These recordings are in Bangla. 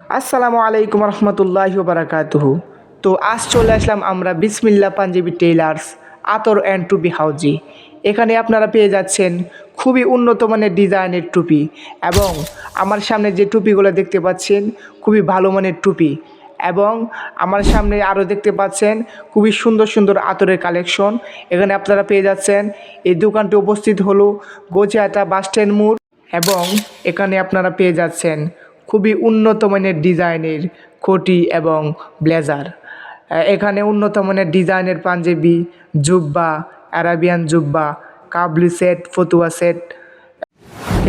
আসসালামু আলাইকুম রহমতুল্লাহ বারাকাতুহু। তো আজ চলে আসলাম আমরা বিসমিল্লা পাঞ্জাবি টেইলার্স আতর অ্যান্ড টুপি হাউজি। এখানে আপনারা পেয়ে যাচ্ছেন খুবই উন্নত মানের ডিজাইনের টুপি এবং আমার সামনে যে টুপিগুলো দেখতে পাচ্ছেন খুবই ভালো মানের টুপি এবং আমার সামনে আরও দেখতে পাচ্ছেন খুবই সুন্দর সুন্দর আতরের কালেকশন। এখানে আপনারা পেয়ে যাচ্ছেন, এই দোকানটি উপস্থিত হলো গোচিয়াটা বাস স্ট্যান্ড মোড় এবং এখানে আপনারা পেয়ে যাচ্ছেন খুবই উন্নত মানের ডিজাইনের কোটি এবং ব্লেজার। এখানে উন্নত মানের ডিজাইনের পাঞ্জাবি, জুব্বা অ্যারাবিয়ান জুব্বা, কাবলি সেট, ফতুয়া সেট।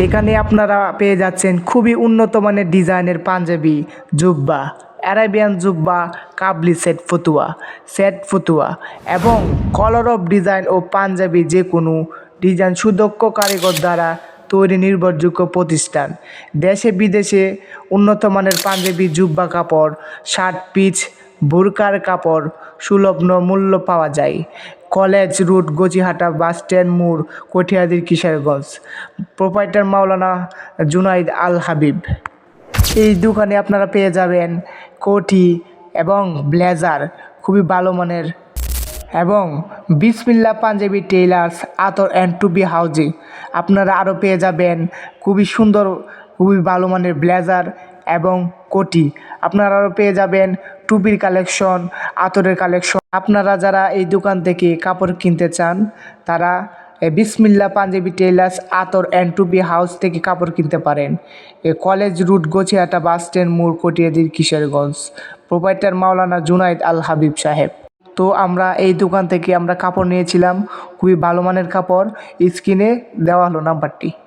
এখানে আপনারা পেয়ে যাচ্ছেন খুবই উন্নত মানের ডিজাইনের পাঞ্জাবি, জুব্বা অ্যারাবিয়ান জুব্বা, কাবলি সেট, ফতুয়া সেট, ফতুয়া এবং কলর অফ ডিজাইন ও পাঞ্জাবি যে কোনো ডিজাইন সুদক্ষ কারিগর দ্বারা তৈরি নির্ভরযোগ্য প্রতিষ্ঠান। দেশে বিদেশে উন্নত মানের পাঞ্জাবি, জুব্বা কাপড়, শার্ট পিচ, বুরকার কাপড় সুলভ মূল্য পাওয়া যায়। College route, Gochihata, bus stand, মোড়, কঠিয়াদির কিশোরগঞ্জ। প্রোপাইটার মাওলানা জুনাইদ আল হাবিব। এই দোকানে আপনারা পেয়ে যাবেন কোটি এবং ব্লেজার। খুবই ভালো মানের এবং বিসমিল্লা পাঞ্জাবি টেইলার্স আতর অ্যান্ড টুবি হাউজি আপনারা আরও পেয়ে যাবেন খুবই সুন্দর, খুবই ভালো মানের ব্লেজার এবং কোটি। আপনারা আরও পেয়ে যাবেন টুপির কালেকশন আতরের কালেকশন আপনারা যারা এই দোকান থেকে কাপড় কিনতে চান, তারা বিসমিল্লা পাঞ্জাবি টেইলার্স আতর অ্যান্ড টুপি হাউস থেকে কাপড় কিনতে পারেন। এ college route Gochiata bus stand মোড় কটিয়াদির কিশোরগঞ্জ। প্রোপাইটার মাওলানা জুনাইদ আল হাবিব সাহেব। তো আমরা এই দোকান থেকে আমরা কাপড় নিয়েছিলাম। খুবই ভালো মানের কাপড়। স্ক্রিনে দেওয়া হলো নাম্বারটি।